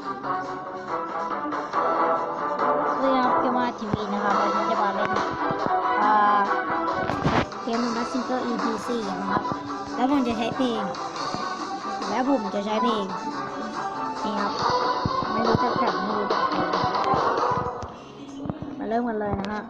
เรียกเกมมาทีวีนะคะวันนี้จะมาเล่นเกมนัสซิงเกิล EP 4นะครับแล้วผมจะใช้เพลง แล้วผมจะใช้เพลงนี่ครับไม่รู้จะแข่งไม่รู้จะมาเริ่มกันเลยนะฮะ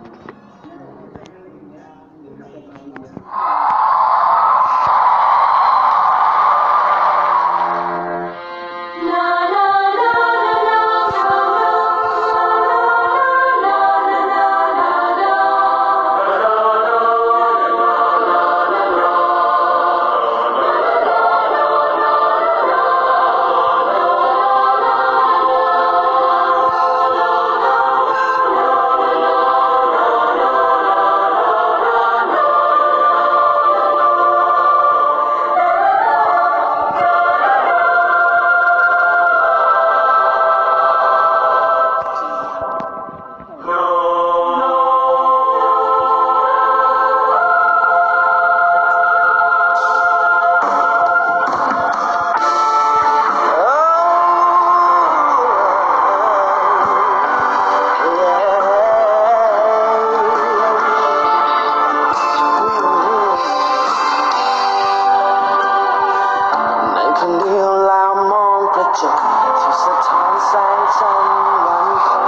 ที่สะท้นแสงจันทวันเพ็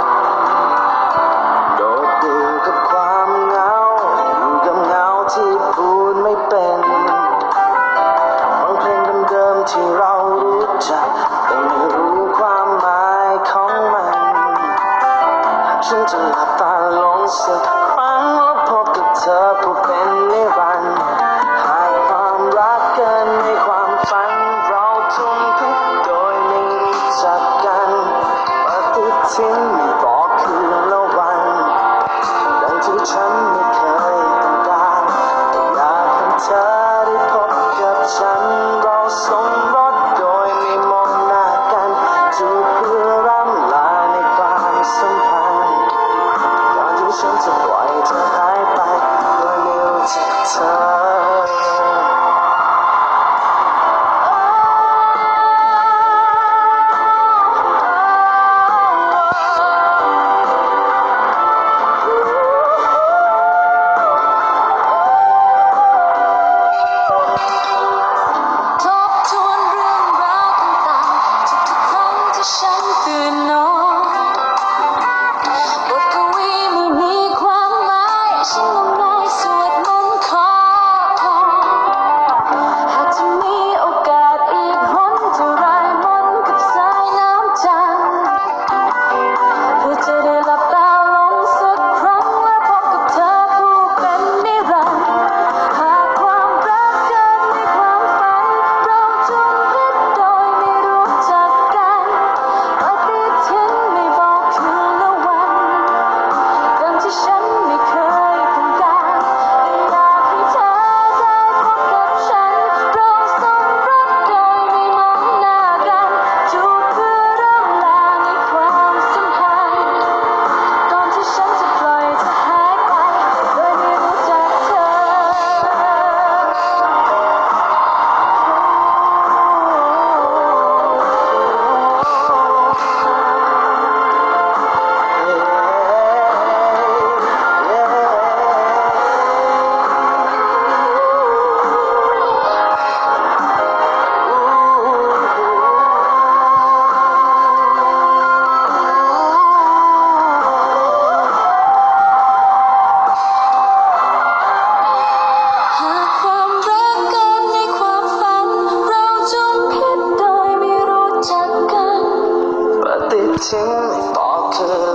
โดดเดี่ยกับความเหงาอยู่กับเหงาที่พูดไม่เป็นฟังเพลงเดิมที่เรารู้จักแต่ไม่รู้ความหมายของมันฉันจะหลับตาลงสักครั้งแล้วพบกับเธอ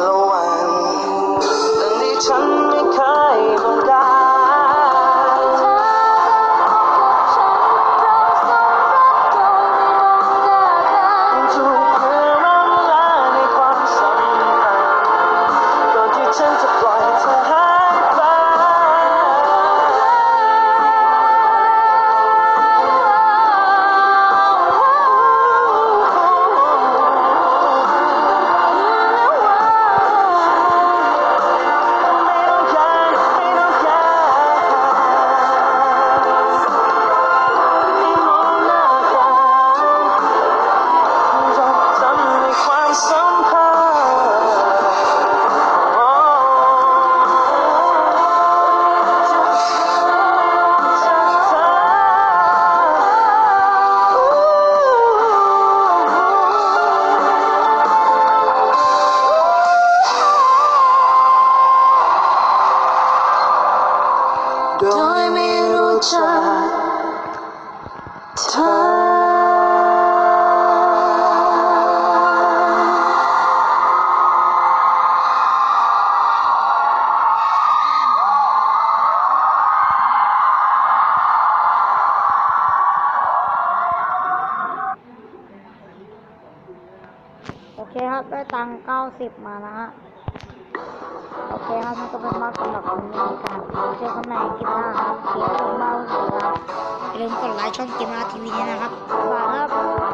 ละวันสิ่ที่ฉันไม่เคยต้องการเธอรักกับฉันรักเธอไม่รักกับฉัน โอเคครับได้ตังค์90มานะฮะ โอเคครับมันก็เป็นมากสำหรับวันนี้ครับเจอกันใหม่คลิปหน้าครับคลิปของเราครับอย่าลืมกดไลค์ช่องเกมราทีวีด้วยนะครับบ๊ายบายครับ